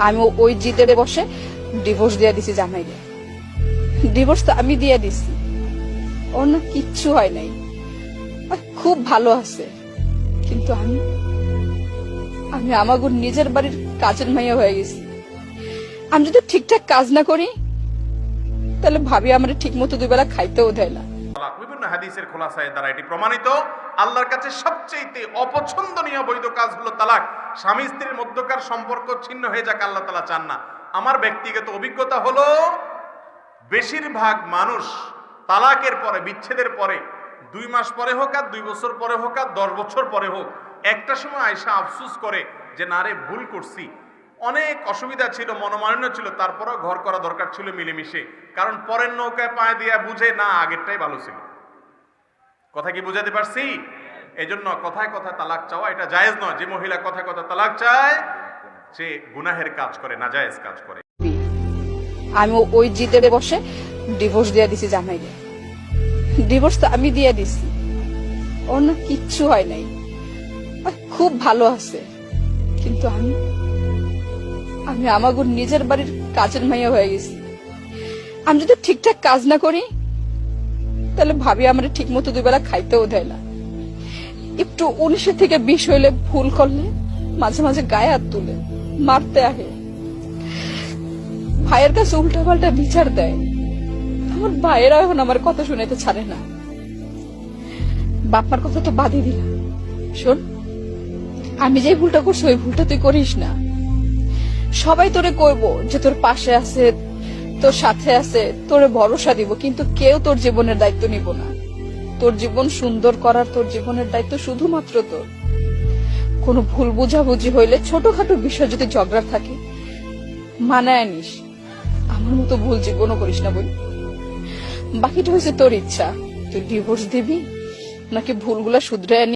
আমি ওই জিতে বসে ডিভোর্স দিয়ে দিছি জামাইরে। ডিভোর্স তো আমি দিয়ে দিছি। অন্য কিচ্ছু হয় নাই। খুব ভালো আছে। কিন্তু আমি আমি আমাগুর নিজের বাড়ির কাজের মাইয়া হয়ে গেছি। আমি যদি ঠিকঠাক কাজ না করি, তাহলে ভাবি আমার ঠিক মতো দুবেলা খাইতেও দেয় না। বিভিন্ন হাদিসের খোলাসায় দ্বারা এটি প্রমাণিত। আল্লাহর কাছে সবচেয়ে অপছন্দনীয় বৈধ কাজ হলো তালাক। স্বামী স্ত্রীর মধ্যকার সম্পর্ক ছিন্ন হয়ে যাক, আল্লাহ তালা চান না। আমার ব্যক্তিগত অভিজ্ঞতা হলো, বেশিরভাগ মানুষ তালাকের পরে, বিচ্ছেদের পরে, দুই মাস পরে হোক আর দুই বছর পরে হোক আর দশ বছর পরে হোক, একটা সময় আয়সা আফসুস করে যে, না রে, ভুল করছি। অনেক অসুবিধা ছিল, মনোমালিন্য ছিল, তারপরও ঘর করা দরকার ছিল মিলেমিশে। কারণ পরের নৌকায় পায়ে দিয়া বুঝে, না, আগেরটাই ভালো ছিল। কথা কি বুঝাতে পারছি? এই জন্য কথায় কথা তালাক চাওয়া এটা জায়েজ নয়। যে মহিলা কথায় কথা তালাক চায়, সে গুনাহের কাজ করে না জায়েজ কাজ করে। আমি ওই জিতে বসে ডিভোর্স দিয়ে দিছি জামাইরে ডিভোর্স তো আমি দিয়ে দিছি। অন্য কিচ্ছু হয় নাই। খুব ভালো আছে। কিন্তু আমি আমি আমাগুর নিজের বাড়ির কাজের মাইয়া হয়ে গেছি। আমি যদি ঠিকঠাক কাজ না করি, তাহলে ভাবি আমার ঠিক মতো দুবেলা খাইতেও দেয় না। একটু উনিশের থেকে বিশ হইলে ভুল করলে মাঝে মাঝে গায়ে হাত তুলে, মারতে আহে। ভাইয়ের কাছে উল্টা পাল্টা বিচার দেয়। আমার ভাইয়েরা এখন আমার কথা শুনাইতে ছাড়ে না। বাপমার কথা তো বাদই দিলাম। শোন, আমি যে ভুলটা করছি, ওই ভুলটা তুই করিস না। সবাই তোরে কইব যে তোর পাশে আছে, তোর সাথে আছে, তোরে ভরসা দিব, কিন্তু কেউ তোর জীবনের দায়িত্ব নিব না। তোর জীবন সুন্দর করার তোর জীবনের দায়িত্ব শুধুমাত্র তোর। কোনো ভুল বুঝাবুঝি হইলে ছোটখাটো বিষয় যদি ঝগড়া থাকে, মানায় নিস। আমার মতো ভুল জীবনও করিস না বলি বাকিটা হয়েছে তোর ইচ্ছা। তুই ডিভোর্স দিবি, নাকি ভুলগুলা শুধরে